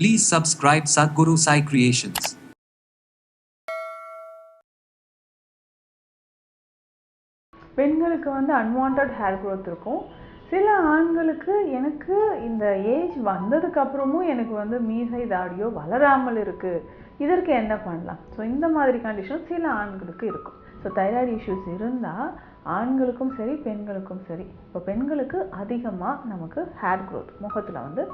Please subscribe Sadhguru Sai Creations. பெண்களுக்கு வந்து unwanted hair growth இருக்கும். சில ஆண்களுக்கு எனக்கு இந்த ஏஜ் வந்ததுக்கப்புறமும் எனக்கு வந்து மீசை தாடியோ வளராமல் இருக்குது இதற்கு என்ன பண்ணலாம்? ஸோ இந்த மாதிரி கண்டிஷன் சில ஆண்களுக்கு இருக்கும். ஸோ தைராய்டு இஷ்யூஸ் இருந்தால் ஆண்களுக்கும் சரி பெண்களுக்கும் சரி. இப்போ பெண்களுக்கு அதிகமாக நமக்கு ஹேர் க்ரோத் முகத்தில் வந்து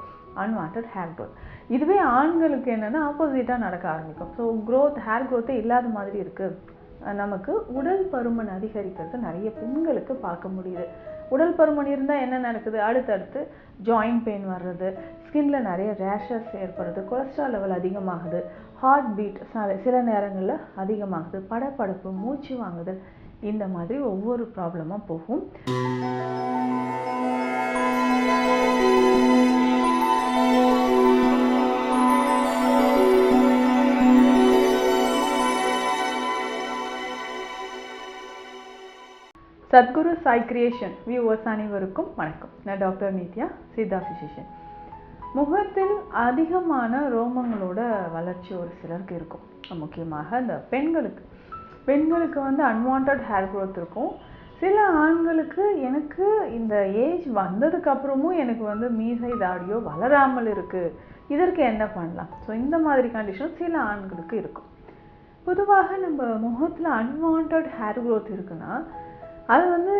அன்வான்ட் ஹேர் க்ரோத் இதுவே ஆண்களுக்கு என்னென்னா ஆப்போசிட்டாக நடக்க ஆரம்பிக்கும். ஸோ க்ரோத் ஹேர் க்ரோத்தே இல்லாத மாதிரி இருக்குது நமக்கு உடல் பருமன் அதிகரிக்கிறது நிறைய பெண்களுக்கு பார்க்க முடியுது. உடல் பருமன் இருந்தால் என்ன நடக்குது? அடுத்தடுத்து ஜாயிண்ட் பெயின் வர்றது ஸ்கின்ல நிறைய ரேஷஸ் ஏற்படுறது கொலஸ்ட்ரால் லெவல் அதிகமாகுது ஹார்ட் பீட் சில நேரங்களில் அதிகமாகுது படப்படப்பு மூச்சு வாங்குதல் இந்த மாதிரி ஒவ்வொரு ப்ராப்ளமாக போகும். சத்குரு சாய் கிரியேஷன் வியூவர்ஸ் அனைவருக்கும் வணக்கம். நான் டாக்டர் நித்யா சித்தா ஃபிசிஷியன் முகத்தில் அதிகமான ரோமங்களோட வளர்ச்சி ஒரு சிலருக்கு இருக்கும். முக்கியமாக இந்த பெண்களுக்கு. பெண்களுக்கு வந்து அன்வான்ட் ஹேர் க்ரோத் இருக்கும். சில ஆண்களுக்கு எனக்கு இந்த ஏஜ் வந்ததுக்கப்புறமும் எனக்கு வந்து மீசை தாடியோ வளராமல் இருக்குது இதற்கு என்ன பண்ணலாம்? ஸோ இந்த மாதிரி கண்டிஷன் சில ஆண்களுக்கு இருக்கும். பொதுவாக நம்ம முகத்தில் அன்வான்ட் ஹேர் க்ரோத் இருக்குன்னா அது வந்து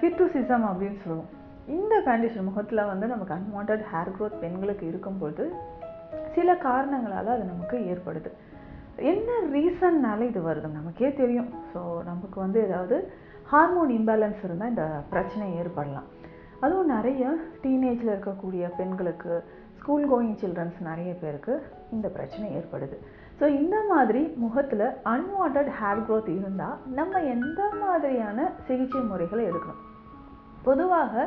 ஹிட்ரோசிசம் அப்படின்னு சொல்லுவோம். இந்த கண்டிஷன் முகத்தில் வந்து நமக்கு அன்வான்ட் ஹேர் க்ரோத் பெண்களுக்கு இருக்கும்போது சில காரணங்களால் அது நமக்கு ஏற்படுது. என்ன ரீசன்னால இது வருது? நமக்கே தெரியும். ஸோ நமக்கு வந்து ஏதாவது ஹார்மோன் இம்பேலன்ஸ் இருந்தால் இந்த பிரச்சனை ஏற்படலாம். அதுவும் நிறைய டீனேஜில் இருக்கக்கூடிய பெண்களுக்கு ஸ்கூல் கோயிங் சில்ட்ரன்ஸ் நிறைய பேருக்கு இந்த பிரச்சனை ஏற்படுது. ஸோ இந்த மாதிரி முகத்தில் அன்வான்ட் ஹேர் க்ரோத் இருந்தால் நம்ம எந்த மாதிரியான சிகிச்சை முறைகளை எடுக்கணும்? பொதுவாக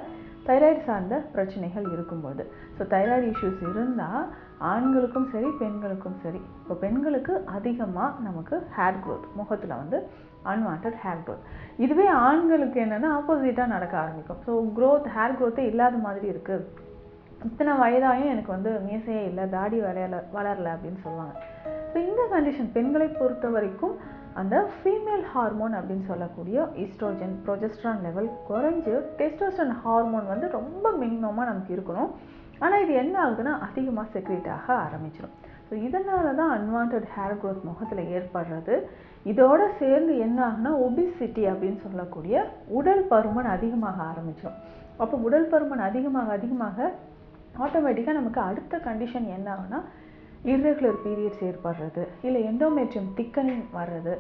தைராய்டு சார்ந்த பிரச்சனைகள் இருக்கும்போது. ஸோ தைராய்டு இஷ்யூஸ் இருந்தால் ஆண்களுக்கும் சரி பெண்களுக்கும் சரி இப்போ பெண்களுக்கு அதிகமாக நமக்கு ஹேர் க்ரோத் முகத்தில் வந்து அன்வான்ட் ஹேர் க்ரோத் இதுவே ஆண்களுக்கு என்னென்னா ஆப்போசிட்டாக நடக்க ஆரம்பிக்கும். ஸோ க்ரோத் ஹேர் க்ரோத்தே இல்லாத மாதிரி இருக்குது இத்தனை வயதாயும் எனக்கு வந்து மீசையே இல்லை தாடி வளையல வளரல அப்படின்னு சொல்லுவாங்க. ஸோ இந்த கண்டிஷன் பெண்களை பொறுத்த வரைக்கும் அந்த ஃபீமேல் ஹார்மோன் அப்படின்னு சொல்லக்கூடிய ஈஸ்ட்ரோஜன் ப்ரொஜெஸ்ட்ரான் லெவல் குறைஞ்சு டெஸ்டோஸ்டன் ஹார்மோன் வந்து ரொம்ப மினிமமாக நமக்கு இருக்கணும். ஆனால் இது என்ன ஆகுதுன்னா அதிகமாக செக்ரேட் ஆக ஆரம்பிச்சிடும் ஸோ இதனால தான் அன்வான்ட் ஹேர் க்ரோத் முகத்தில் ஏற்படுறது. இதோட சேர்ந்து என்ன ஆகுனா ஒபிசிட்டி அப்படின்னு சொல்லக்கூடிய உடல் பருமன் அதிகமாக ஆரம்பிச்சிடும் அப்போ உடல் பருமன் அதிகமாக அதிகமாக ஆட்டோமேட்டிக்காக நமக்கு அடுத்த கண்டிஷன் என்ன ஆகுனா இர்ரெகுலர் பீரியட்ஸ் ஏற்படுறது இல்லை எண்டோமெட்ரியம் திக்கனிங் வர்றது.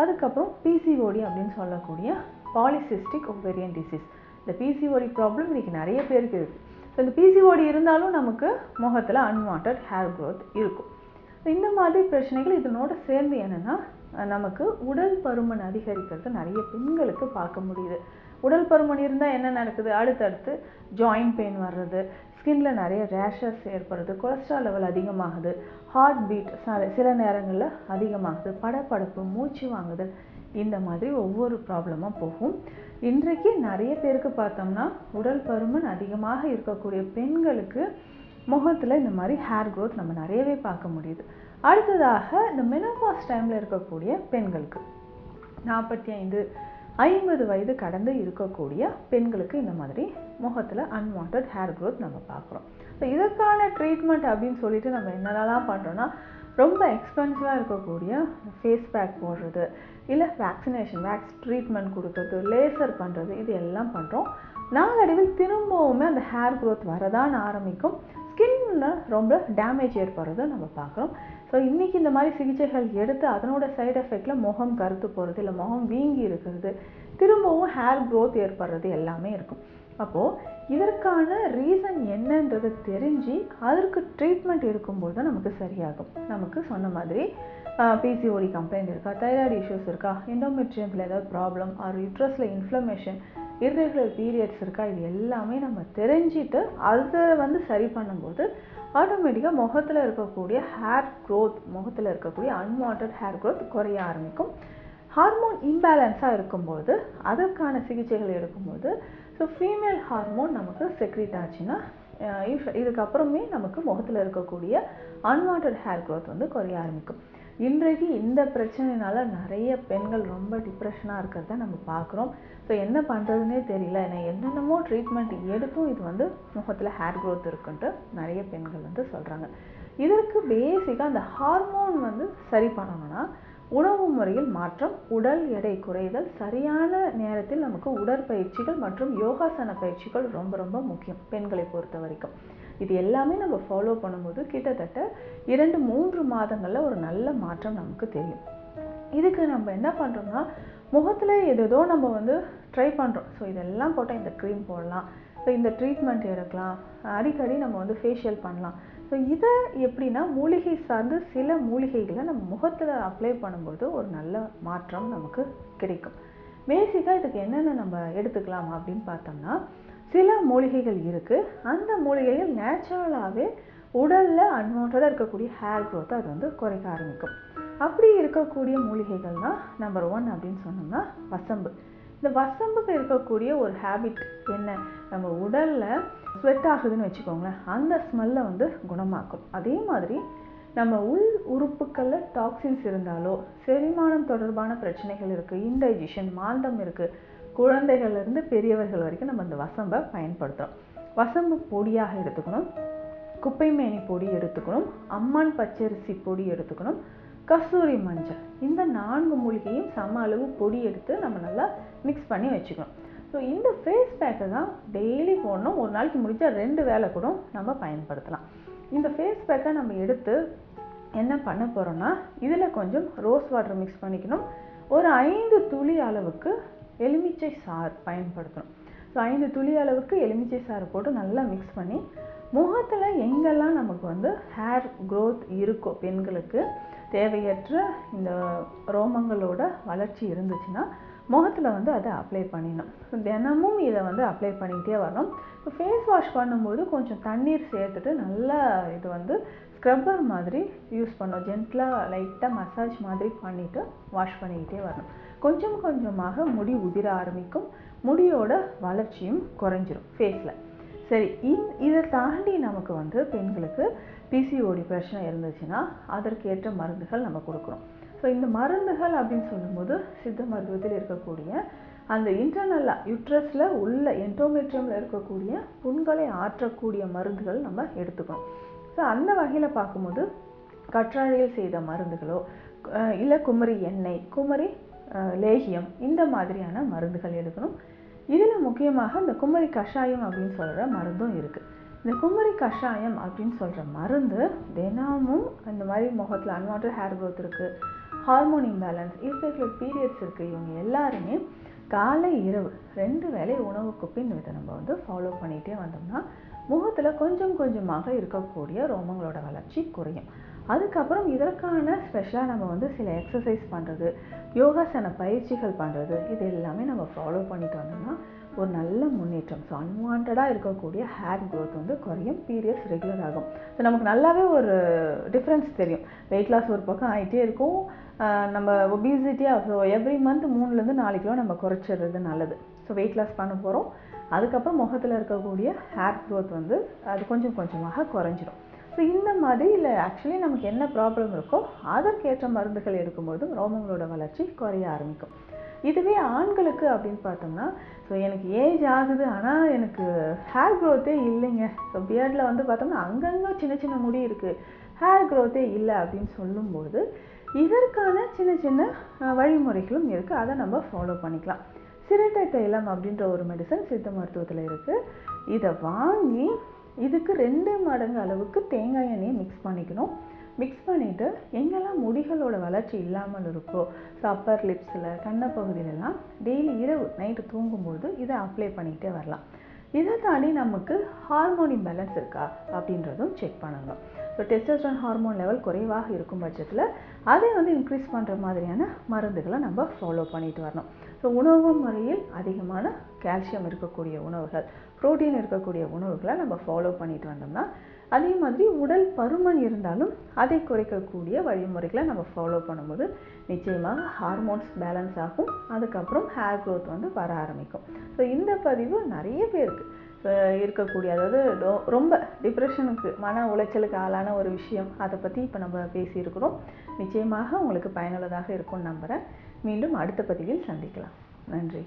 அதுக்கப்புறம் பிசிஓடி அப்படின்னு சொல்லக்கூடிய பாலிசிஸ்டிக் ஒவேரியன் டிசீஸ் இந்த பிசிஓடி ப்ராப்ளம் இன்றைக்கி நிறைய பேருக்கு இருக்குது ஸோ இந்த பிசிஓடி இருந்தாலும் நமக்கு முகத்தில் அன்வான்ட் ஹேர் க்ரோத் இருக்கும். ஸோ இந்த மாதிரி பிரச்சனைகள் இதனோட சேர்ந்து என்னென்னா நமக்கு உடல் பருமன் அதிகரிக்கிறது நிறைய பெண்களுக்கு பார்க்க முடியுது. உடல் பருமன் இருந்தால் என்ன நடக்குது? அடுத்தடுத்து ஜாயிண்ட் பெயின் வர்றது ஸ்கின்ல நிறைய ரேஷஸ் ஏற்படுது கொலஸ்ட்ரால் லெவல் அதிகமாகுது ஹார்ட் பீட் சில நேரங்களில் அதிகமாகுது படபடப்பு மூச்சு வாங்குதல் இந்த மாதிரி ஒவ்வொரு ப்ராப்ளமாக போகும். இன்றைக்கு நிறைய பேருக்கு பார்த்தோம்னா உடல் பருமன் அதிகமாக இருக்கக்கூடிய பெண்களுக்கு முகத்தில் இந்த மாதிரி ஹேர் க்ரோத் நம்ம நிறையவே பார்க்க முடியுது. அடுத்ததாக இந்த மெனோபாஸ் டைமில் இருக்கக்கூடிய பெண்களுக்கு. நாற்பத்தி ஐந்து ஐம்பது வயது கடந்து இருக்கக்கூடிய பெண்களுக்கு இந்த மாதிரி முகத்தில் அன்வான்ட் ஹேர் க்ரோத் நம்ம பார்க்குறோம். ஸோ இதற்கான ட்ரீட்மெண்ட் அப்படின்னு சொல்லிட்டு நம்ம என்னென்னலாம் பண்ணுறோன்னா ரொம்ப எக்ஸ்பென்சிவாக இருக்கக்கூடிய ஃபேஸ் பேக் போடுறது இல்லை வேக்சினேஷன் வேக்ஸ் ட்ரீட்மெண்ட் கொடுக்கறது லேசர் பண்ணுறது இது எல்லாம் பண்ணுறோம் நாளடைவில் திரும்பவுமே அந்த ஹேர் க்ரோத் வரதான் ஆரம்பிக்கும். ஸ்கின்ல ரொம்ப டேமேஜ் ஏற்படுறதை நம்ம பார்க்குறோம். ஸோ இன்றைக்கி இந்த மாதிரி சிகிச்சைகள் எடுத்து அதனோட சைடு எஃபெக்டில் முகம் கருத்து போகிறது இல்லை முகம் வீங்கி இருக்கிறது திரும்பவும் ஹேர் க்ரோத் ஏற்படுறது எல்லாமே இருக்கும். அப்போது இதற்கான ரீசன் என்னன்றது தெரிஞ்சு அதற்கு ட்ரீட்மெண்ட் இருக்கும்போது தான் நமக்கு சரியாகும். நமக்கு சொன்ன மாதிரி பிசிஓடி கம்ப்ளைண்ட் இருக்கா தைராய்டு இஷ்யூஸ் இருக்கா எண்டோமெட்ரியத்தில் ஏதாவது ப்ராப்ளம் ஆர் யூட்ரஸில் இன்ஃப்ளமேஷன் இர்ரெகுலர் பீரியட்ஸ் இருக்கா இது எல்லாமே நம்ம தெரிஞ்சுட்டு அதை வந்து சரி பண்ணும்போது ஆட்டோமேட்டிக்காக முகத்தில் இருக்கக்கூடிய ஹேர் க்ரோத் முகத்தில் இருக்கக்கூடிய அன்வான்ட் ஹேர் க்ரோத் குறைய ஆரம்பிக்கும். ஹார்மோன் இம்பேலன்ஸாக இருக்கும்போது அதற்கான சிகிச்சைகள் எடுக்கும்போது ஸோ ஃபீமேல் ஹார்மோன் நமக்கு செக்ரீட் ஆச்சுன்னா இதுக்கப்புறமே நமக்கு முகத்தில் இருக்கக்கூடிய அன்வான்ட் ஹேர் க்ரோத் வந்து குறைய ஆரம்பிக்கும். இன்றைக்கு இந்த பிரச்சனைனால நிறைய பெண்கள் ரொம்ப டிப்ரெஷனாக இருக்கிறத நம்ம பார்க்குறோம். ஸோ என்ன பண்ணுறதுனே தெரியல. நான் என்னென்னமோ ட்ரீட்மெண்ட் எடுத்தும் இது வந்து முகத்தில் ஹேர் க்ரோத் இருக்குன்ட்டு நிறைய பெண்கள் வந்து சொல்கிறாங்க இதற்கு பேசிக்காக அந்த ஹார்மோன் வந்து சரி பண்ணணும்னா உணவு முறையில் மாற்றம் உடல் எடை குறைதல் சரியான நேரத்தில் நமக்கு உடற்பயிற்சிகள் மற்றும் யோகாசன பயிற்சிகள் ரொம்ப ரொம்ப முக்கியம் பெண்களை பொறுத்த வரைக்கும். இது எல்லாமே நம்ம ஃபாலோ பண்ணும்போது கிட்டத்தட்ட இரண்டு மூன்று மாதங்களில் ஒரு நல்ல மாற்றம் நமக்கு தெரியும். இதுக்கு நம்ம என்ன பண்ணுறோம்னா முகத்தில் ஏதேதோ நம்ம வந்து ட்ரை பண்ணுறோம் ஸோ இதெல்லாம் போட்டால் இந்த க்ரீம் போடலாம். இப்போ இந்த ட்ரீட்மெண்ட் எடுக்கலாம். அடிக்கடி நம்ம வந்து ஃபேஷியல் பண்ணலாம். ஸோ இதை எப்படின்னா மூலிகை சார்ந்து சில மூலிகைகளை நம்ம முகத்தில் அப்ளை பண்ணும்போது ஒரு நல்ல மாற்றம் நமக்கு கிடைக்கும். பேசிக்காக இதுக்கு என்னென்ன நம்ம எடுத்துக்கலாம் அப்படின்னு பார்த்தோம்னா சில மூலிகைகள் இருக்குது அந்த மூலிகைகள் நேச்சுரலாகவே உடலில் அன்வான்டாக இருக்கக்கூடிய ஹேர் க்ரோத்தை அது வந்து குறைக்க ஆரம்பிக்கும். அப்படி இருக்கக்கூடிய மூலிகைகள் தான் நம்பர் ஒன் அப்படின்னு சொன்னோம்னா வசம்பு. இந்த வசம்புக்கு இருக்கக்கூடிய ஒரு ஹேபிட் என்ன? நம்ம உடலில் ஸ்வெட் ஆகுதுன்னு வச்சுக்கோங்களேன் அந்த ஸ்மெல்லை வந்து குணமாக்கும். அதே மாதிரி நம்ம உள் உறுப்புக்களில் டாக்ஸின்ஸ் இருந்தாலோ செரிமானம் தொடர்பான பிரச்சனைகள் இருக்குது இன்டைஜஷன் மாந்தம் இருக்குது குழந்தைகள்லேருந்து பெரியவர்கள் வரைக்கும் நம்ம இந்த வசம்பை பயன்படுத்துகிறோம் வசம்பு பொடியாக எடுத்துக்கணும் குப்பைமேனி பொடி எடுத்துக்கணும் அம்மான் பச்சரிசி பொடி எடுத்துக்கணும் கஸ்தூரி மஞ்சள். இந்த நான்கு மூலிகையும் சம அளவு பொடி எடுத்து நம்ம நல்லா மிக்ஸ் பண்ணி வச்சுக்கணும். ஸோ இந்த ஃபேஸ் பேக்கை தான் டெய்லி போடணும். ஒரு நாளைக்கு முடிஞ்சால் ரெண்டு வேளை கூட நம்ம பயன்படுத்தலாம். இந்த ஃபேஸ் பேக்கை நம்ம எடுத்து என்ன பண்ண போகிறோன்னா இதில் கொஞ்சம் ரோஸ் வாட்டர் மிக்ஸ் பண்ணிக்கணும். ஒரு ஐந்து துளி அளவுக்கு எலுமிச்சை சாறு பயன்படுத்தணும். ஸோ ஐந்து துளி அளவுக்கு எலுமிச்சை சாறு போட்டு நல்லா மிக்ஸ் பண்ணி முகத்தில் எங்கெல்லாம் நமக்கு வந்து ஹேர் க்ரோத் இருக்கோ பெண்களுக்கு தேவையற்ற இந்த ரோமங்களோட வளர்ச்சி இருந்துச்சுன்னா முகத்தில் வந்து அதை அப்ளை பண்ணிடணும். தினமும் இதை வந்து அப்ளை பண்ணிக்கிட்டே வரணும். இப்போ ஃபேஸ் வாஷ் பண்ணும்போது கொஞ்சம் தண்ணீர் சேர்த்துட்டு நல்லா இது வந்து ஸ்க்ரப்பர் மாதிரி யூஸ் பண்ணணும். ஜென்டலாக லைட்டாக மசாஜ் மாதிரி பண்ணிவிட்டு வாஷ் பண்ணிக்கிட்டே வரணும். கொஞ்சம் கொஞ்சமாக முடி உதிர ஆரம்பிக்கும். முடியோட வளர்ச்சியும் குறைஞ்சிரும் ஃபேஸில் சரி இந் இதை தாண்டி நமக்கு வந்து பெண்களுக்கு பிசிஓடி பிரச்சனை இருந்துச்சுன்னா அதற்கேற்ற மருந்துகள் நம்ம கொடுக்குறோம் ஸோ இந்த மருந்துகள் அப்படின்னு சொல்லும்போது சித்த மருத்துவத்தில் இருக்கக்கூடிய அந்த இன்டர்னலாக யுட்ரஸில் உள்ள என்டோமெட்ரியமில் இருக்கக்கூடிய புண்களை ஆற்றக்கூடிய மருந்துகள் நம்ம எடுத்துக்கணும். ஸோ அந்த வகையில் பார்க்கும்போது கற்றாழையில் செய்த மருந்துகளோ இல்லை குமரி எண்ணெய் குமரி லேகியம் இந்த மாதிரியான மருந்துகள் எடுக்கணும். இதில் முக்கியமாக இந்த குமரி கஷாயம் அப்படின்னு சொல்கிற மருந்தும் இருக்குது இந்த குமரி கஷாயம் அப்படின்னு சொல்கிற மருந்து தினமும் இந்த மாதிரி முகத்தில் அன்வான்ட் ஹேர் க்ரோத் இருக்குது ஹார்மோன் இம்பேலன்ஸ் irregular பீரியட்ஸ் இருக்குது இவங்க எல்லாருமே காலை இரவு ரெண்டு வேலை உணவுக்கு பின் இதை நம்ம வந்து ஃபாலோ பண்ணிகிட்டே வந்தோம்னா முகத்தில் கொஞ்சம் கொஞ்சமாக இருக்கக்கூடிய ரோமங்களோட வளர்ச்சி குறையும். அதுக்கப்புறம் இதற்கான ஸ்பெஷலாக நம்ம வந்து சில எக்ஸசைஸ் பண்ணுறது யோகாசன பயிற்சிகள் பண்ணுறது இது எல்லாமே நம்ம ஃபாலோ பண்ணிட்டு வந்தோம்னா ஒரு நல்ல முன்னேற்றம். ஸோ அன்வான்டாக இருக்கக்கூடிய ஹேர் க்ரோத் வந்து குறையும் பீரியட்ஸ் ரெகுலர் ஆகும். ஸோ நமக்கு நல்லாவே ஒரு டிஃப்ரென்ஸ் தெரியும். வெயிட் லாஸ் ஒரு பக்கம் ஆகிட்டே இருக்கும். நம்ம ஒபீசிட்டியாக ஸோ எவ்ரி மந்த் மூணுலேருந்து நாலு கிலோ நம்ம குறைச்சிடுறது நல்லது. ஸோ வெயிட் லாஸ் பண்ண போகிறோம் அதுக்கப்புறம் முகத்தில் இருக்கக்கூடிய ஹேர் க்ரோத் வந்து அது கொஞ்சம் கொஞ்சமாக குறைஞ்சிடும் ஸோ இந்த மாதிரி இல்லை ஆக்சுவலி நமக்கு என்ன ப்ராப்ளம் இருக்கோ அதற்கேற்ற மருந்துகள் எடுக்கும்போது ரோமங்களோட வளர்ச்சி குறைய ஆரம்பிக்கும். இதுவே ஆண்களுக்கு அப்படின்னு பார்த்தோம்னா ஸோ எனக்கு ஏஜ் ஆகுது ஆனால் எனக்கு ஹேர் க்ரோத்தே இல்லைங்க. ஸோ பியர்டில் வந்து பார்த்தோம்னா அங்கங்கே சின்ன சின்ன முடி இருக்குது ஹேர் க்ரோத்தே இல்லை அப்படின்னு சொல்லும்போது இதற்கான சின்ன சின்ன வழிமுறைகளும் இருக்குது அதை நம்ம ஃபாலோ பண்ணிக்கலாம். சிரட்டை தைலம் அப்படின்ற ஒரு மெடிசன் சித்த மருத்துவத்தில் இருக்குது இதை வாங்கி இதுக்கு ரெண்டு மடங்கு அளவுக்கு தேங்காய் எண்ணெயை மிக்ஸ் பண்ணிக்கணும். மிக்ஸ் பண்ணிவிட்டு எங்கெல்லாம் முடிகளோட வளர்ச்சி இல்லாமல் இருக்கோ ஸோ அப்பர் லிப்ஸில் கண்ணப்பகுதியிலலாம் டெய்லி இரவு நைட்டு தூங்கும்போது இதை அப்ளை பண்ணிகிட்டே வரலாம். இதை தாண்டி நமக்கு ஹார்மோன் இம்பேலன்ஸ் இருக்கா அப்படின்றதும் செக் பண்ணணும். ஸோ டெஸ்டோஸ்ட்ரான் ஹார்மோன் லெவல் குறைவாக இருக்கும் பட்சத்தில் அதை வந்து இன்க்ரீஸ் பண்ணுற மாதிரியான மருந்துகளை நம்ம ஃபாலோ பண்ணிட்டு வரணும். ஸோ உணவு முறையில் அதிகமான கால்சியம் இருக்கக்கூடிய உணவுகள் புரோட்டீன் இருக்கக்கூடிய உணவுகளை நம்ம ஃபாலோ பண்ணிட்டு வந்தோம்னா அதே மாதிரி உடல் பருமன் இருந்தாலும் அதை குறைக்கக்கூடிய வழிமுறைகளை நம்ம ஃபாலோ பண்ணும்போது நிச்சயமாக ஹார்மோன்ஸ் பேலன்ஸ் ஆகும். அதுக்கப்புறம் ஹேர் க்ரோத் வந்து வர ஆரம்பிக்கும். ஸோ இந்த பதிவு நிறைய பேருக்கு இருக்கக்கூடிய அதாவது ரொம்ப டிப்ரெஷனுக்கு மன உளைச்சலுக்கு ஆளான ஒரு விஷயம். அதை பற்றி இப்போ நம்ம பேசியிருக்கிறோம். நிச்சயமாக உங்களுக்கு பயனுள்ளதாக இருக்கும்னு நம்புகிறேன் மீண்டும் அடுத்த பதிவில் சந்திக்கலாம். நன்றி.